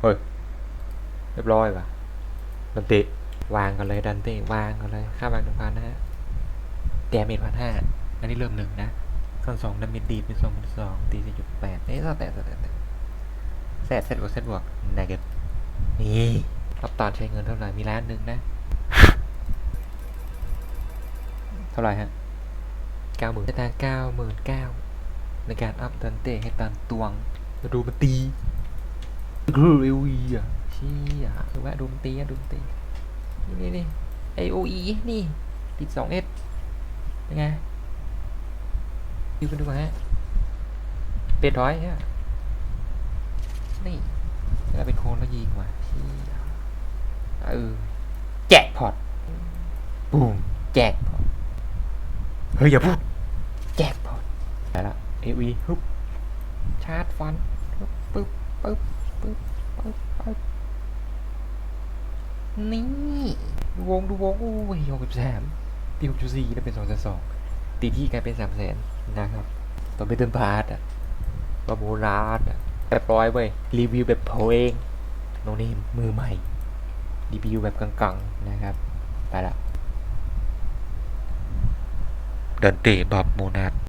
เฮ้ย เรียบร้อยป่ะดันเตะวางกันเลยดันเตะวางกันเลย ค่าวางหนึ่งพันนะฮะแดเมจพันห้าอันนี้เริ่มหนึ่งนะส่วนสองดาเมจดีเป็นสองเป็นสองตีสี่จุดแปดเอ้ยแต่แต่แต่แต่แซดเซตบวกเซตบวกนกเก็ตนี่รับตอนใช้เงินเท่าไหร่ มีล้านหนึ่งนะ เท่าไหร่ฮะเก้าหมื่นทางเก้าหมื่นเก้าในการอัพดันเตะให้ตันตวงมาดูมันตี คืออวีอะเชี่ยคือว่าดูมันตีอะดูมันตี นี่นี่นี่ไอโออีนี่ ติดสองเอสยังไงดูกันดูฮะเป็ดร้อยฮะนี่แล้วเป็นโคนแล้วยิงว่ะเชี่ยเออแจกพอตบูมแจกพอตเฮ้ยอย่าพูดแจกพอตไปละเอวีฮึบชาร์จฟันปึ๊บปึ๊บ ปึ๊บปึ๊บปึ๊บนี่ดูวงดูวงโอ้ยหกสิบสามตีหกจุดสี่ได้เป็นสองแสนสองตีที่กลายเป็นสามแสนนะครับตอนเป็นเดินพาร์ทอะประมูรานอะแบบร้อยเว้ยรีวิวแบบโพเองโนเนมมือใหม่รีวิวแบบกังๆนะครับไปละเดินเตะบอบโมนาด